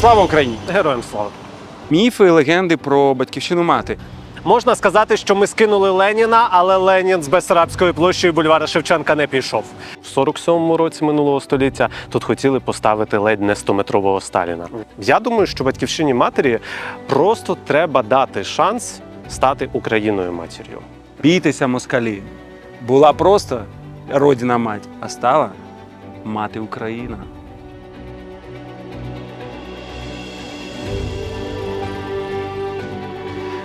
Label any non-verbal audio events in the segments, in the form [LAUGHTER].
Слава Україні! Героям слава. Міфи і легенди про батьківщину мати. Можна сказати, що ми скинули Леніна, але Ленін з Бесарабської площі і бульвара Шевченка не пішов. В 47-му році минулого століття тут хотіли поставити ледь не 100-метрового Сталіна. Я думаю, що батьківщині матері просто треба дати шанс стати Україною матір'ю. Бійтеся, москалі. Була просто родина мать, а стала мати Україна.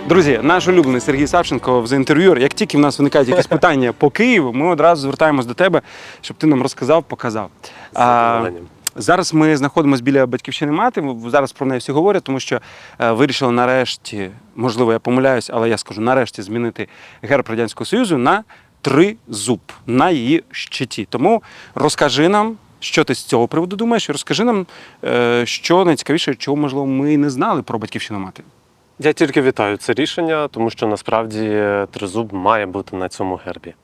Друзі, наш улюблений Сергій Савченко в інтерв'юер. Як тільки в нас виникають якісь [LAUGHS] питання по Києву, ми одразу звертаємось до тебе, щоб ти нам розказав, показав. А. Зараз ми знаходимося біля батьківщини мати. Зараз про неї всі говорять, тому що е, вирішили нарешті, можливо, я помиляюсь, але я скажу нарешті змінити герб Радянського Союзу на тризуб на її щиті. Тому розкажи нам, що ти з цього приводу думаєш, розкажи нам, е, що найцікавіше, чого можливо ми не знали про батьківщину мати. Я тільки вітаю це рішення, тому що насправді тризуб має бути на цьому гербі.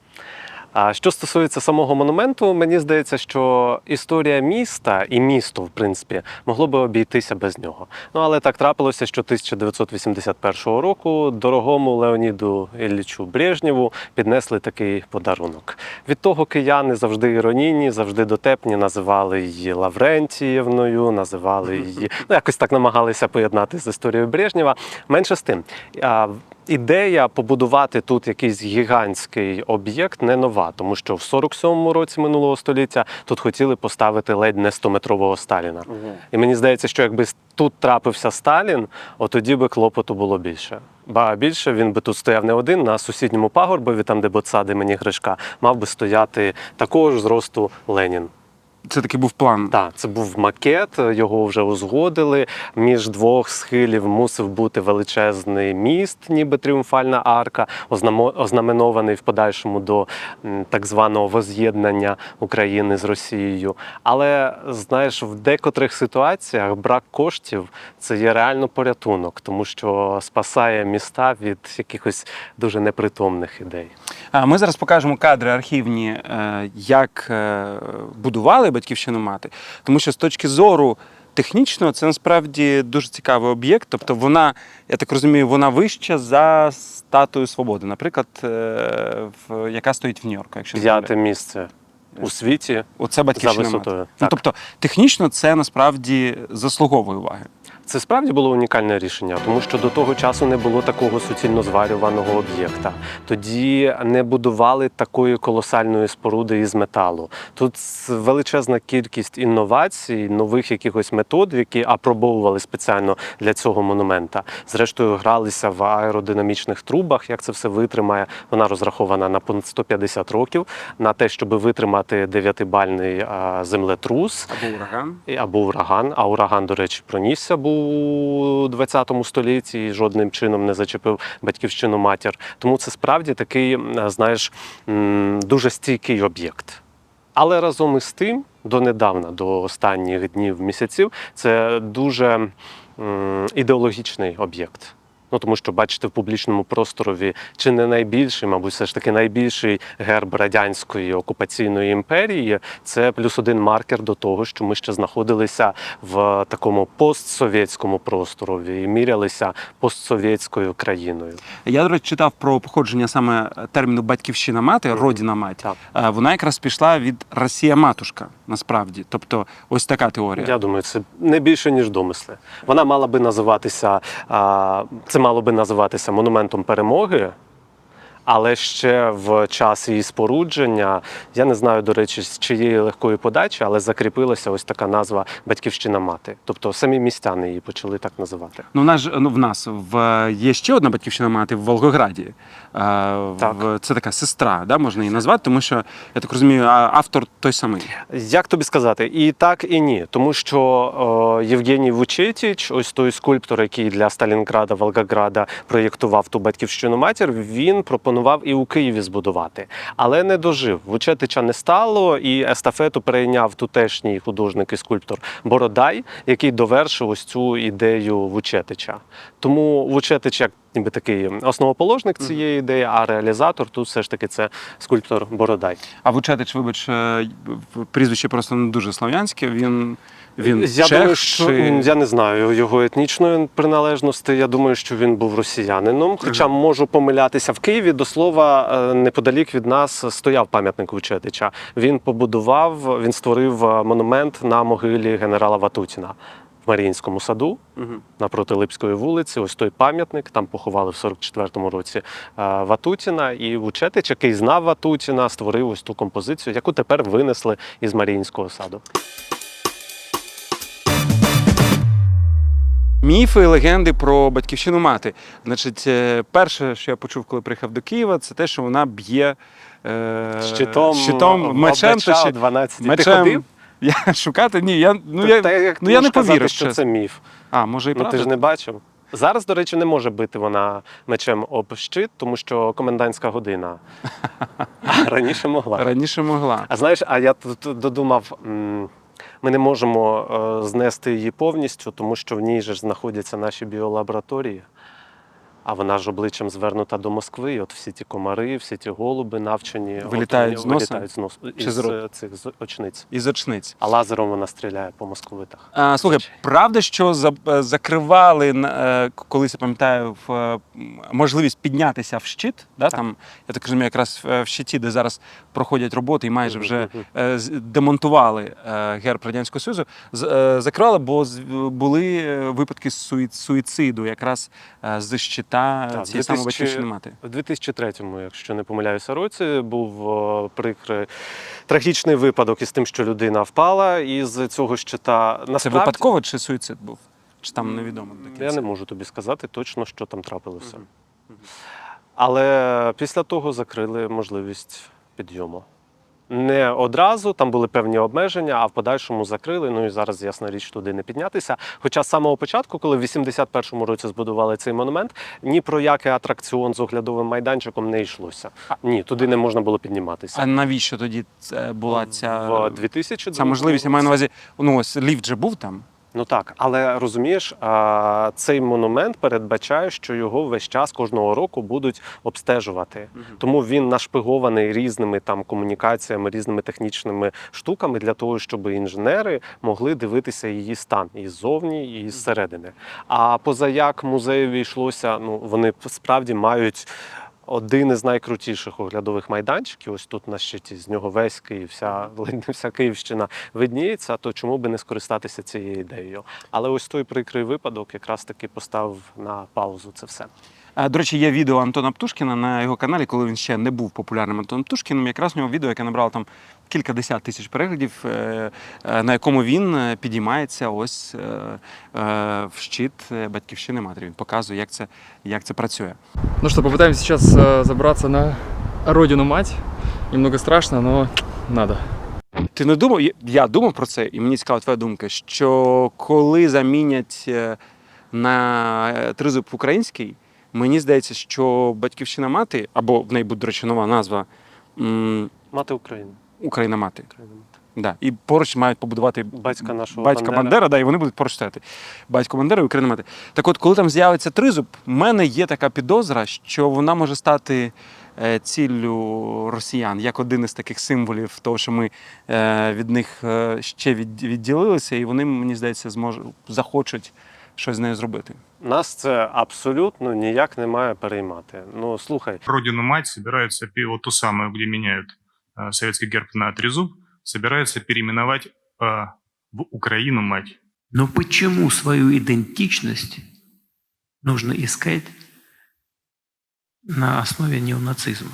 А що стосується самого монументу, мені здається, що історія міста і місто, в принципі, могло би обійтися без нього. Ну але так трапилося, що 1981 року дорогому Леоніду Іллічу Брежнєву піднесли такий подарунок. Від того кияни завжди іронійні, завжди дотепні, називали її Лаврентіївною, називали її [LAUGHS] ну якось так намагалися поєднати з історією Брежнєва. Менше з тим. Ідея побудувати тут якийсь гігантський об'єкт не нова, тому що в 47-му році минулого століття тут хотіли поставити ледь не 100-метрового Сталіна. І мені здається, що якби тут трапився Сталін, от тоді би клопоту було більше. Ба більше він би тут стояв не один на сусідньому пагорбові, там де боцади мені Гришка, мав би стояти такого ж зросту Ленін. Це такий був план. Так, це був макет, його вже узгодили. Між двох схилів мусив бути величезний міст, ніби тріумфальна арка, ознаменований в подальшому до так званого воз'єднання України з Росією. Але знаєш, в декотрих ситуаціях брак коштів це є реально порятунок, тому що спасає міста від якихось дуже непритомних ідей. А, Ми зараз покажемо кадри архівні, е, як е, будували батьківщину мати, тому що з точки зору. Технічно це насправді дуже цікавий об'єкт. Тобто, вона, я так розумію, вона вища за статую свободи, наприклад, е, в, яка стоїть в Нью-Йорку. Якщо не П'яте місце у світі Оце батьківщина. за висотою. мати. Ну, тобто, технічно це насправді заслуговує уваги. Це справді було унікальне рішення, тому що до того часу не було такого суцільно зварюваного об'єкта. Тоді не будували такої колосальної споруди із металу. Тут величезна кількість інновацій, нових якихось метод, які апробовували спеціально для цього монумента. Зрештою, гралися в аеродинамічних трубах. Як це все витримає? Вона розрахована на понад 150 років на те, щоб витримати дев'ятибальний землетрус. Або ураган. Або ураган. А ураган, до речі, пронісся був у 20 столітті жодним чином не зачепив батьківщину матір. Тому це справді такий, знаєш, дуже стійкий об'єкт. Але разом із тим, донедавна, до останніх днів місяців, це дуже ідеологічний об'єкт. Ну, тому що бачите в публічному просторові чи не найбільший, мабуть, все ж таки найбільший герб радянської окупаційної імперії. Це плюс один маркер до того, що ми ще знаходилися в такому постсовєтському просторові і мірялися постсовєтською країною. Я, до речі, читав про походження саме терміну батьківщина мати, родина мать. Так. Е, Вона якраз пішла від Росія матушка, насправді. Тобто, ось така теорія. Я думаю, це не більше ніж домисли. Вона мала би називатися це мало би називатися монументом перемоги. Але ще в час її спорудження, я не знаю, до речі, з чиєї легкої подачі, але закріпилася ось така назва Батьківщина мати. Тобто самі містяни її почали так називати. Ну, в нас, ну, в нас в, є ще одна батьківщина мати в Волгограді. Е, Так. В, це така сестра, да, можна її назвати, тому що, я так розумію, автор той самий. Як тобі сказати, і так, і ні. Тому що е, Євгеній Вучетіч, ось той скульптор, який для Сталінграда, Волгограда проєктував ту батьківщину матір, він пропонував і у Києві збудувати, але не дожив. Вучетича не стало, і естафету перейняв тутешній художник і скульптор Бородай, який довершив ось цю ідею Вучетича. Тому Вучетич як ніби такий основоположник цієї ідеї, а реалізатор тут все ж таки це скульптор Бородай. А Вучетич, вибач, е, прізвище просто не дуже слав'янське. Він, він я чех, думаю, що чи... я не знаю його етнічної приналежності. Я думаю, що він був росіянином. Хоча можу помилятися в Києві. До слова, е, неподалік від нас стояв пам'ятник Вучетича. Він побудував, він створив е, монумент на могилі генерала Ватутіна в Маріїнському саду. Мгм. напроти Липської вулиці. Ось той пам'ятник. Там поховали в 44-му році е, Ватутіна. І Вучетич, який знав Ватутіна, створив ось ту композицію, яку тепер винесли із Маріїнського саду. Міфи і легенди про батьківщину мати. Значить, е, перше, що я почув, коли приїхав до Києва, це те, що вона б'є е, Щитом, щитом мечем. обличчя чи- о 12. Ти мечем. ходив? [LAUGHS] Я шукати? Ні, я, ну, Та як ну, я не казати, повірив, що це міф. А, може і Ну правда? ти ж не бачив. Зараз, до речі, не може бити вона мечем об щит, тому що комендантська година. [LAUGHS] А раніше могла. Раніше могла. А знаєш, а я тут додумав, м, ми не можемо е, знести її повністю, тому що в ній же знаходяться наші біолабораторії. А вона ж обличчям звернута до Москви. І от всі ті комари, всі ті голуби навчені Вилітають з носа? вилітають з носу Чи із з е, цих з очниць. Із очниць. А лазером вона стріляє по московитах. А, слухай, правда, що за- е, закривали на- е, к- колись я пам'ятаю в е, м, можливість піднятися в щит. Да, Так. Там я так розумію, якраз в- в щиті, де зараз проходять роботи, і майже вже мгм. е, з- демонтували е, герб радянського союзу. з- е, Закривали, бо з- були е, випадки суї- суїциду, якраз е, з щита Так, цієї 2000 батьківщини мати. У 2003-му, якщо не помиляюся, році був о, прикрий трагічний випадок із тим, що людина впала із цього щита. Це випадково чи суїцид був? Чи там невідомо до кінця? Я не можу тобі сказати точно, що там трапилося. Мгм. Але після того закрили можливість підйому. Не одразу, там були певні обмеження, а в подальшому закрили. Ну і зараз, ясна річ, туди не піднятися. Хоча з самого початку, коли в 81-му році збудували цей монумент, ні про який атракціон з оглядовим майданчиком не йшлося. Ні, туди не можна було підніматися. А навіщо тоді це була ця, в 2000 ця можливість? Я маю на увазі, ну ось ліфт же був там. Ну так, але розумієш, цей монумент передбачає, що його весь час кожного року будуть обстежувати. Тому він нашпигований різними там комунікаціями, різними технічними штуками для того, щоб інженери могли дивитися її стан і ззовні, і зсередини. А поза як музеєві йшлося, ну вони справді мають. Один із найкрутіших оглядових майданчиків, ось тут на щиті, з нього весь Київ, вся, вся Київщина видніється, то чому би не скористатися цією ідеєю? Але ось той прикрий випадок якраз таки поставив на паузу це все. До речі, є відео Антона Птушкіна на його каналі, коли він ще не був популярним Антоном Птушкіним. Якраз у нього відео, яке набрало там кілька десят тисяч переглядів, е, е, на якому він е, підіймається ось в щит батьківщини матері. Він показує, як це, як це працює. Ну что, попытаемся сейчас э, забраться на родину мать. Немного страшно, но надо. Ти не думав? Я- думав про це, і мені цікава твоя думка, що коли замінять на тризуб український, мені здається, що батьківщина мати, або в неї буде, до речі, нова назва м, Мати України. Україна мати. Україна. Да. І поруч мають побудувати Батька нашого батька Бандера. Бандера, да, і вони будуть поруч стояти. Батько Бандера і Україна мати. Так от, коли там з'явиться тризуб, в мене є така підозра, що вона може стати е, ціллю росіян, як один із таких символів того, що ми е, від них е, ще від, відділилися, і вони, мені здається, зможуть захочуть щось з нею зробити. Нас це абсолютно ніяк не має переймати. Ну слухай, родину мать собираются, пе- вот ту самую, где меняют э, советский герб на трезуб, собираются переименовать э, в Украину мать. Но почему свою идентичность нужно искать на основе неонацизма?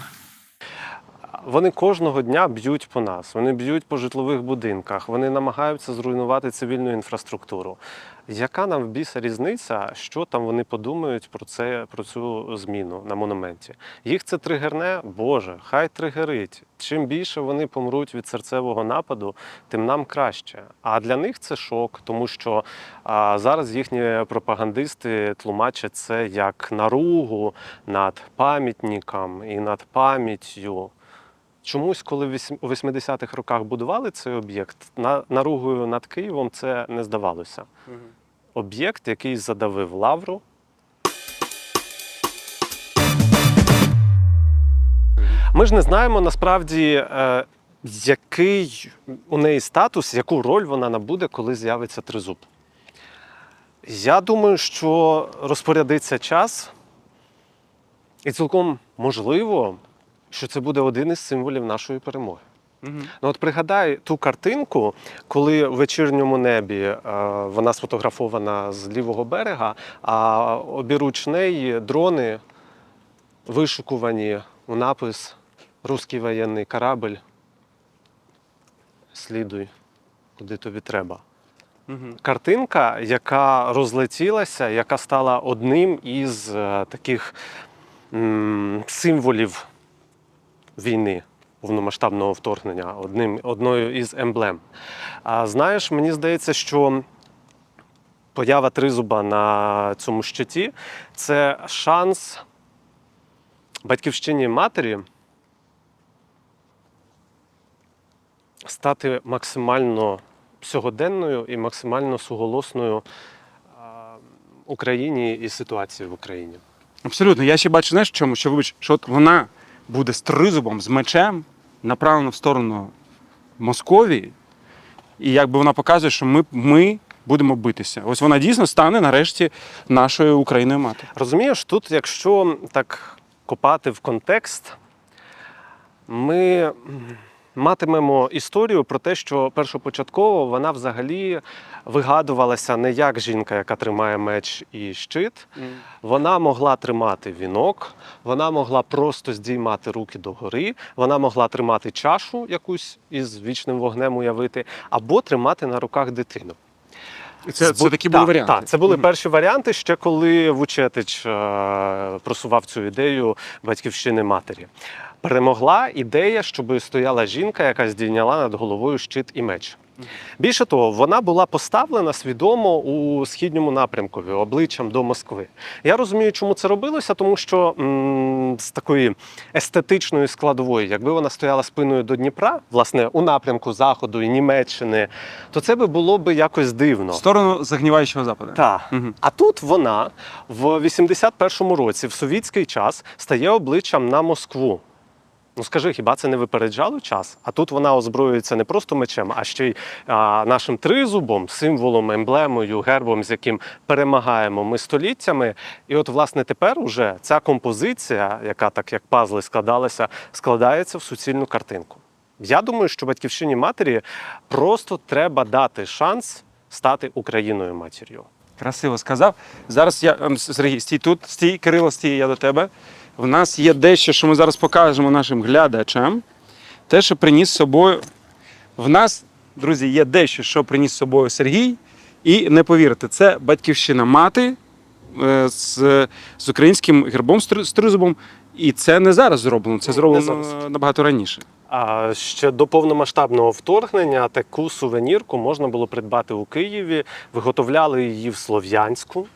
Вони кожного дня б'ють по нас, вони б'ють по житлових будинках, вони намагаються зруйнувати цивільну інфраструктуру. Яка нам в біса різниця, що там вони подумають про це про цю зміну на монументі? Їх це тригерне, Боже, хай тригерить. Чим більше вони помруть від серцевого нападу, тим нам краще. А для них це шок, тому що а, зараз їхні пропагандисти тлумачать це як наругу над пам'ятником і над пам'яттю. Чомусь, коли у 80-х роках будували цей об'єкт, на наругою над Києвом це не здавалося. Об'єкт, який задавив лавру. Ми ж не знаємо насправді, е, який у неї статус, яку роль вона набуде, коли з'явиться тризуб. Я думаю, що розпорядиться час, і цілком можливо, що це буде один із символів нашої перемоги. Мгм. Ну от пригадай ту картинку, коли в вечірньому небі е, вона сфотографована з лівого берега, а обіруч неї дрони вишукувані у напис Руський воєнний корабль. Слідуй, куди тобі треба. Мгм. Картинка, яка розлетілася, яка стала одним із е, таких м, символів війни, повномасштабного вторгнення, одним, одною із емблем. А знаєш, мені здається, що поява тризуба на цьому щиті це шанс батьківщині матері стати максимально сьогоденною і максимально суголосною Україні і ситуації в Україні. Абсолютно. Я ще бачу, знаєш, чому, що вибач, що от вона буде з тризубом, з мечем, направлено в сторону Московії, і якби вона показує, що ми, ми будемо битися. Ось вона дійсно стане нарешті нашою Україною мати. Розумієш, тут, якщо так копати в контекст, ми матимемо історію про те, що першопочатково вона взагалі вигадувалася не як жінка, яка тримає меч і щит. Вона могла тримати вінок, вона могла просто здіймати руки догори, вона могла тримати чашу якусь із вічним вогнем уявити, або тримати на руках дитину. Це, це такі були так, варіанти. Так, це були перші варіанти, ще коли Вучетич е, просував цю ідею батьківщини матері. Перемогла ідея, щоб стояла жінка, яка здійняла над головою щит і меч. Більше того, вона була поставлена свідомо у східньому напрямку, обличчям до Москви. Я розумію, чому це робилося, тому що м, з такої естетичної складової, якби вона стояла спиною до Дніпра, власне, у напрямку Заходу і Німеччини, то це би було би якось дивно. В сторону загніваючого западу. Так. Мгм. А тут вона в 81-му році, в совітський час, стає обличчям на Москву. Ну скажи, хіба це не випереджало час? А тут вона озброюється не просто мечем, а ще й а, нашим тризубом, символом, емблемою, гербом, з яким перемагаємо ми століттями. І от, власне, тепер уже ця композиція, яка так як пазли складалася, складається в суцільну картинку. Я думаю, що батьківщині матері просто треба дати шанс стати Україною матір'ю. Красиво сказав. Зараз я ем, Сергій, стій тут, стій, Кирило, стій, я до тебе. В нас є дещо, що ми зараз покажемо нашим глядачам. Те, що приніс з собою. В нас, друзі, є дещо, що приніс з собою Сергій. І не повірте, це батьківщина мати е, з, з українським гербом з тризубом. І це не зараз зроблено, це зроблено набагато раніше. А ще до повномасштабного вторгнення таку сувенірку можна було придбати у Києві. Виготовляли її в Слов'янську,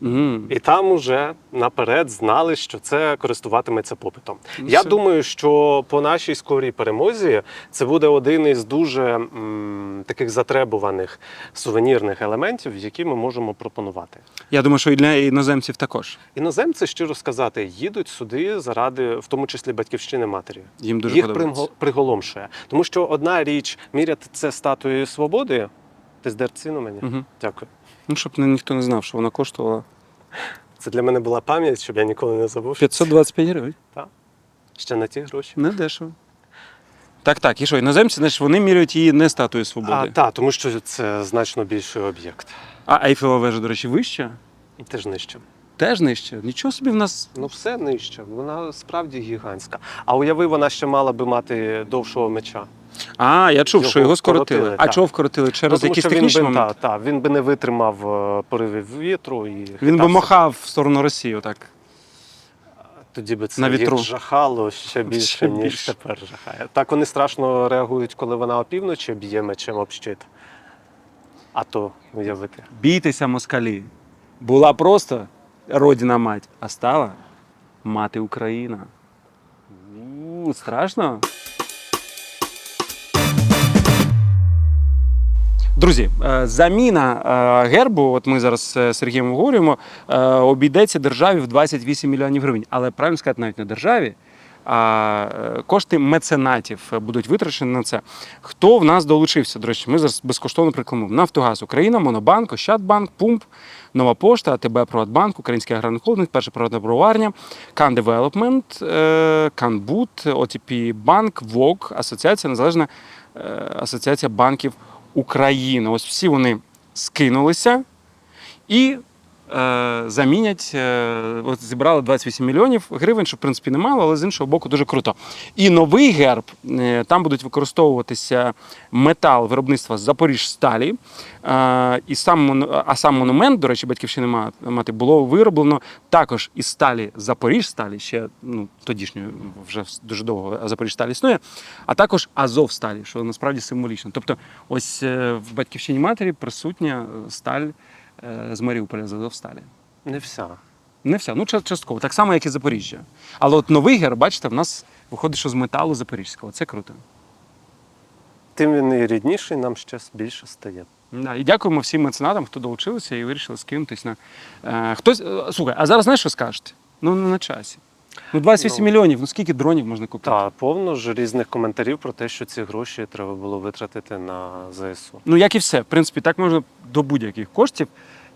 Мгм. і там уже наперед знали, що це користуватиметься попитом. Ну, Я все. думаю, що по нашій скорій перемозі це буде один із дуже м, таких затребуваних сувенірних елементів, які ми можемо пропонувати. Я думаю, що і для іноземців також. Іноземці, щиро сказати, їдуть сюди заради, в тому числі батьківщини матері. Їм дуже їх подобається. приголомшує. Тому що одна річ міряти це статуєю свободи. Ти здер ціну мені? Мгм. Дякую. Ну, щоб ніхто не знав, що вона коштувала Це для мене була пам'ять, щоб я ніколи не забув. 525 гривень. Так. Ще на ті гроші. Не дешево. Так, так. І що, іноземці, значить, вони міряють її не статую А, свободи. так, тому що це значно більший об'єкт. А Ейфелева вежа, до речі, вища? І теж нижче. Теж нижча. Нічого собі в нас. Ну, все нижче. Вона справді гігантська. А уяви, вона ще мала би мати довшого меча. А, я чув, Його що його скоротили. скоротили, а так. чого вкоротили? Через Ну, якісь він технічні би, моменти? та, та, він би не витримав е, поривів вітру і Він би хитався. махав в сторону Росії, отак. Тоді би це На вітру. їх жахало ще більше, Ще ніж більше. тепер жахає. Так вони страшно реагують, коли вона опівночі б'є мечем об щит. А то уявити. Бійтеся, москалі. Була просто родина мать, а стала мати Україна. У, страшно. Друзі, е, заміна е, гербу, от ми зараз з Сергієм говоримо, е, обійдеться державі в 28 мільйонів гривень. Але правильно сказати, навіть не державі, а е, кошти меценатів будуть витрачені на це. Хто в нас долучився? До речі, ми зараз безкоштовно рекламуємо. Нафтогаз Україна, Монобанк, Ощадбанк, Пумп, Нова Пошта, АТБ Приватбанк, Український аграрний холдинг, перша природна броварня, Кан Девелопмент, е, Канбут, ОТП Банк, ВОК, Асоціація Незалежна е, Асоціація банків України. Ось всі вони скинулися і замінять. Е, от зібрали 28 мільйонів гривень, що в принципі немало, але з іншого боку дуже круто. І новий герб е, там будуть використовуватися метал виробництва Запоріжсталі. Е, і сам, а сам монумент, до речі, батьківщини мати було вироблено також із сталі Запоріжсталі, ще ну, тодішньої, вже дуже довго Запоріжсталі існує, а також Азовсталі, що насправді символічно. Тобто, ось е, в батьківщині матері присутня е, сталь е, з Маріуполя з Азовсталі. Не вся. Не вся, ну частково, так само, як і Запоріжжя. Але от новий герб, бачите, в нас виходить, що з металу запорізького. Це круто. Тим він і рідніший, нам ще більше стає. Да, і дякуємо всім меценатам, хто долучилися і вирішили скинутись на. Е, хтось. е, слухай, а зараз знаєш, що скажете? Ну, не на часі. Ну, 28 Ну. мільйонів, ну скільки дронів можна купити? Та повно ж різних коментарів про те, що ці гроші треба було витратити на ЗСУ. Ну, як і все. В принципі, так можна до будь-яких коштів.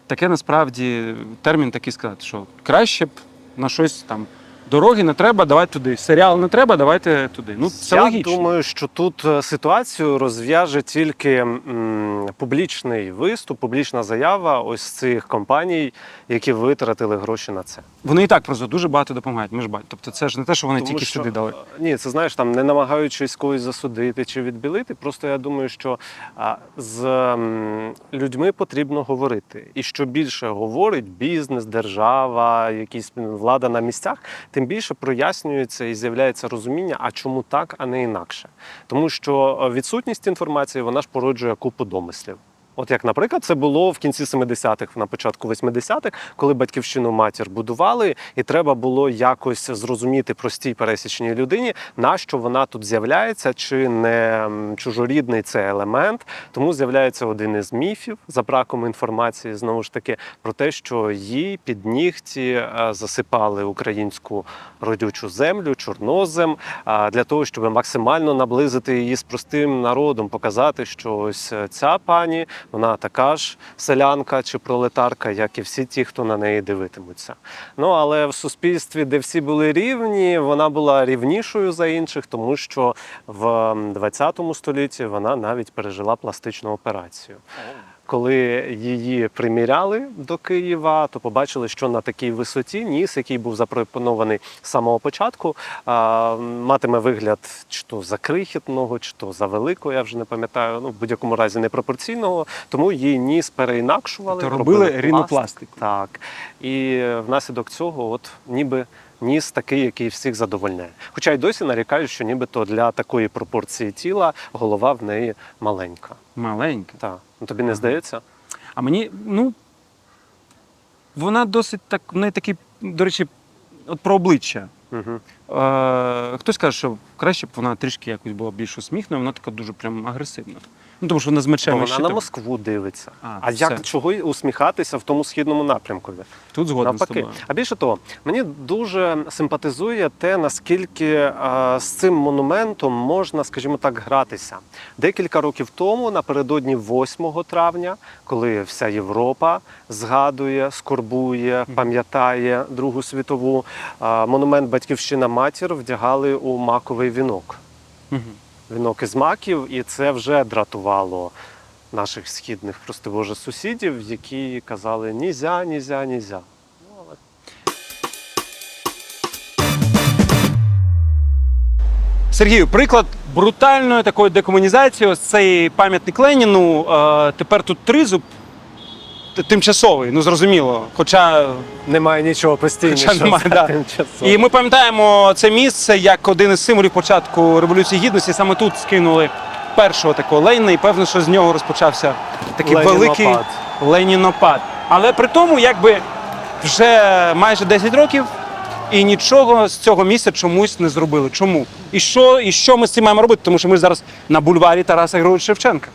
Таке насправді термін такий сказати, що краще б на щось там. Дороги не треба, давайте туди. Серіал не треба, давайте туди. Ну, це Я логічно. думаю, що тут е, ситуацію розв'яже тільки м, публічний виступ, публічна заява ось цих компаній, які витратили гроші на це. Вони і так просто дуже багато допомагають. Ми ж бачимо. Тобто це ж не те, що вони Тому тільки що, сюди дали. е, Ні, це знаєш, там не намагаючись когось засудити чи відбілити. Просто я думаю, що а, з м, людьми потрібно говорити. І що більше говорить бізнес, держава, якісь м, влада на місцях, тим більше прояснюється і з'являється розуміння, а чому так, а не інакше. Тому що е, відсутність інформації вона ж породжує купу домислів. От як, наприклад, це було в кінці 70-х, на початку 80-х, коли батьківщину матір будували, і треба було якось зрозуміти простій пересічній людині, на що вона тут з'являється, чи не чужорідний це елемент. Тому з'являється один із міфів за браком інформації, знову ж таки, про те, що їй під нігті е, засипали українську родючу землю, чорнозем, а, для того, щоб максимально наблизити її з простим народом, показати, що ось е, ця пані вона така ж селянка чи пролетарка, як і всі ті, хто на неї дивитимуться. Ну але в суспільстві, де всі були рівні, вона була рівнішою за інших, тому що в м, 20 столітті вона навіть пережила пластичну операцію. Коли її приміряли до Києва, то побачили, що на такій висоті ніс, який був запропонований з самого початку, матиме вигляд чи то закрихітного, чи то за великого, я вже не пам'ятаю. Ну в будь-якому разі непропорційного. Тому її ніс переінакшували. То робили пластик. рінопластику. Так. І внаслідок цього, от ніби. Ніс такий, який всіх задовольняє. Хоча й досі нарікають, що нібито для такої пропорції тіла голова в неї маленька. Маленька. Так. Ну тобі не здається? А мені, ну, вона досить так, в неї такий, до речі, от про обличчя. Угу. Е, хтось каже, що краще б вона трішки якось була більш усміхною, вона така дуже прям агресивна. Ну, тому що вона з мечем. і Вона на. Москву дивиться. А, А, все. як чого й усміхатися в тому східному напрямку? Тут згоден з тобою. А більше того, мені дуже симпатизує те, наскільки е, з цим монументом можна, скажімо так, гратися. Декілька років тому, напередодні 8 травня, коли вся Європа згадує, скорбує, пам'ятає Другу світову, е, монумент Батьківщина матір вдягали у маковий вінок. Мгм. Вінок із маків, і це вже дратувало наших східних, прости Боже, сусідів, які казали нізя, нізя, нізя. Ну, Сергію, приклад брутальної такої декомунізації. Ось цей пам'ятник Леніну. Е, тепер тут тризуб тимчасовий, ну зрозуміло. Хоча Немає нічого постійнішого. Хоча немає, за да. [LAUGHS] тимчасово. І ми пам'ятаємо це місце як один із символів початку Революції Гідності. Саме тут скинули першого такого Леніна, і певно, що з нього розпочався такий Ленінопад. великий Ленінопад. Але при тому, якби вже майже 10 років. І нічого з цього місця чомусь не зробили. Чому? І що, і що ми з цим маємо робити? Тому що ми зараз на бульварі Тараса Григоровича Шевченка.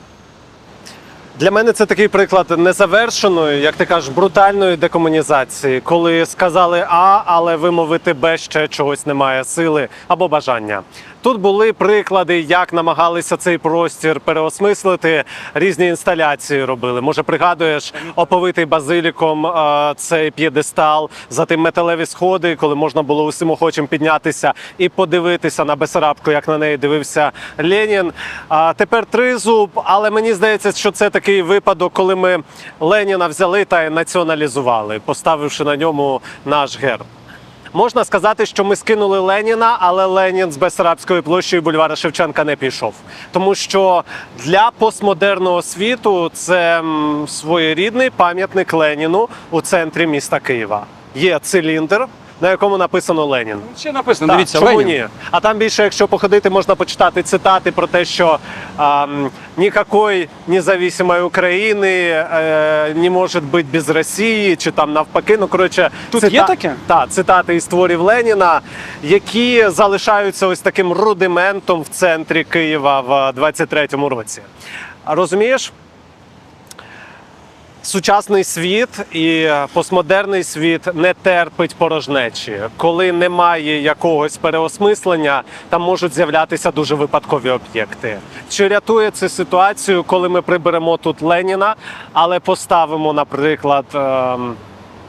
Для мене це такий приклад незавершеної, як ти кажеш, брутальної декомунізації, коли сказали А, але вимовити Б ще чогось немає сили або бажання. Тут були приклади, як намагалися цей простір переосмислити, різні інсталяції робили. Може, пригадуєш оповитий базиліком е, цей п'єдестал, затим металеві сходи, коли можна було усім охочим піднятися і подивитися на Бесарабку, як на неї дивився Ленін. А тепер тризуб, але мені здається, що це такий випадок, коли ми Леніна взяли та націоналізували, поставивши на ньому наш герб. Можна сказати, що ми скинули Леніна, але Ленін з Бесарабської площі і бульвара Шевченка не пішов. Тому що для постмодерного світу це своєрідний пам'ятник Леніну у центрі міста Києва. Є циліндр, на якому написано Ленін. Ще написано, Так, дивіться, чому Ленін. ні? А там більше, якщо походити, можна почитати цитати про те, що а, ніякої независимої України е, не може бути без Росії, чи там навпаки. Ну коротше, Тут є таке? Так, цитати із творів Леніна, які залишаються ось таким рудиментом в центрі Києва в 23-му році. А розумієш? Сучасний світ і постмодерний світ не терпить порожнечі. Коли немає якогось переосмислення, там можуть з'являтися дуже випадкові об'єкти. Чи рятує це ситуацію, коли ми приберемо тут Леніна, але поставимо, наприклад, ем,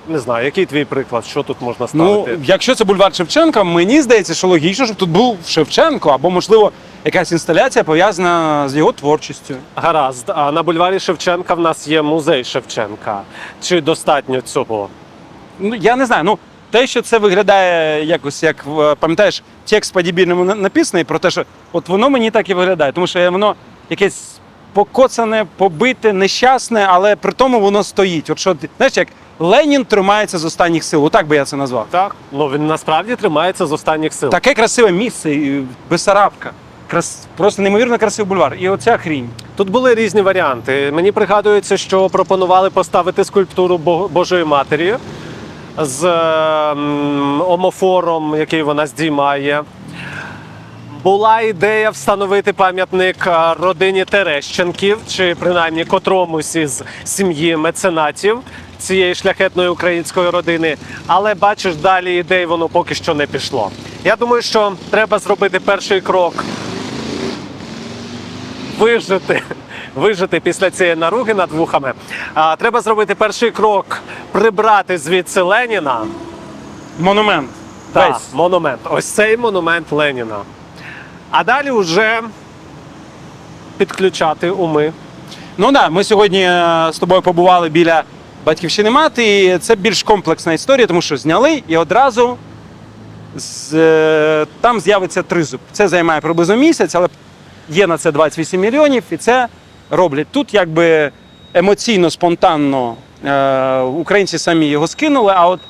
не знаю, який твій приклад, що тут можна Ну, ставити? якщо це бульвар Шевченка, мені здається, що логічно, щоб тут був Шевченко, або, можливо, якась інсталяція пов'язана з його творчістю. Гаразд, а на бульварі Шевченка в нас є музей Шевченка. Чи достатньо цього? Ну, я не знаю. Ну, те, що це виглядає якось, як е, пам'ятаєш, текст по-дебільному на- написаний про те, що от воно мені так і виглядає, тому що воно якесь покоцане, побите, нещасне, але при тому воно стоїть. От що знаєш, як Ленін тримається з останніх сил. Отак би я це назвав. Так, ну він насправді тримається з останніх сил. Таке красиве місце, і Бесарабка. Крас... Просто неймовірно красивий бульвар. І оця хрінь. Тут були різні варіанти. Мені пригадується, що пропонували поставити скульптуру Бо- Божої Матері з ем, омофором, який вона здіймає. Була ідея встановити пам'ятник е, родині Терещенків, чи принаймні котромусь із сім'ї меценатів цієї шляхетної української родини. Але бачиш, далі ідей воно поки що не пішло. Я думаю, що треба зробити перший крок вижити, вижити після цієї наруги над вухами. А, треба зробити перший крок, прибрати звідси Леніна. Монумент. Та, Весь. монумент. Ось цей монумент Леніна. А далі вже підключати уми. Ну так, ми сьогодні е, з тобою побували біля батьківщини мати. І це більш комплексна історія, тому що зняли і одразу з, е, там з'явиться тризуб. Це займає приблизно місяць, але є на це 28 мільйонів, і це роблять. Тут якби емоційно, спонтанно е, українці самі його скинули, а от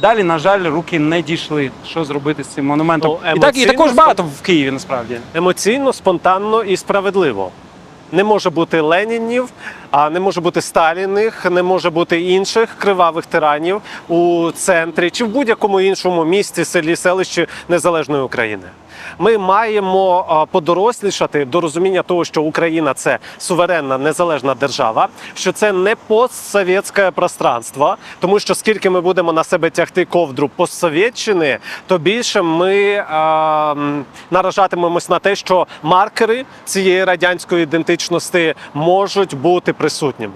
далі, на жаль, руки не дійшли. Що зробити з цим монументом? Ну, і, так, і також багато в Києві насправді. Емоційно, спонтанно і справедливо. Не може бути Ленінів, а не може бути Сталіних, не може бути інших кривавих тиранів у центрі чи в будь-якому іншому місті, селі, селищі незалежної України. Ми маємо подорослішати до розуміння того, що Україна це суверенна незалежна держава, що це не постсовєтське пространство, тому що скільки ми будемо на себе тягти ковдру постсовєтщини, то більше ми а, наражатимемось на те, що маркери цієї радянської ідентичності можуть бути присутніми.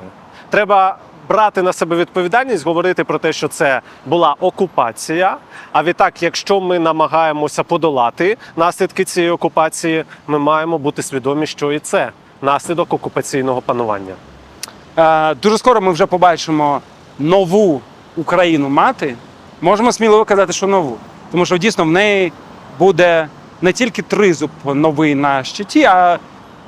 Треба брати на себе відповідальність, говорити про те, що це була окупація. А відтак, якщо ми намагаємося подолати наслідки цієї окупації, ми маємо бути свідомі, що і це наслідок окупаційного панування. Е, Дуже скоро ми вже побачимо нову Україну мати. Можемо сміливо казати, що нову. Тому що дійсно в неї буде не тільки тризуб новий на щиті, а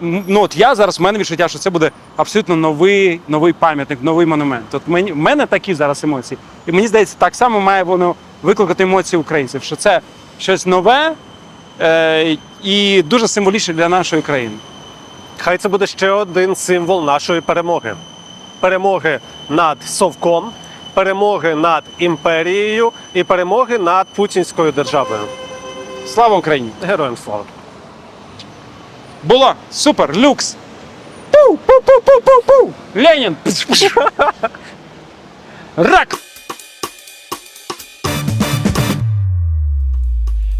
ну, от я зараз в мене відчуття, що це буде абсолютно новий, новий пам'ятник, новий монумент. От мені, в мене такі зараз емоції. І мені здається, так само має воно викликати емоції українців, що це щось нове е, і дуже символічне для нашої країни. Хай це буде ще один символ нашої перемоги: перемоги над совком, перемоги над імперією і перемоги над путінською державою. Слава Україні! Героям слава! Було супер, люкс! Пу, пу, пу, пу, пу. Пу-пу! Ленін! Рак!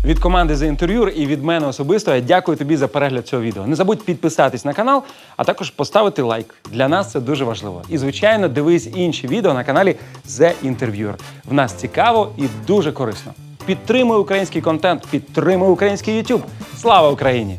Від команди за інтерв'ю і від мене особисто я дякую тобі за перегляд цього відео. Не забудь підписатись на канал, а також поставити лайк. Для нас це дуже важливо. І, звичайно, дивись інші відео на каналі The Interviewer. В нас цікаво і дуже корисно. Підтримуй український контент, підтримуй український YouTube. Слава Україні!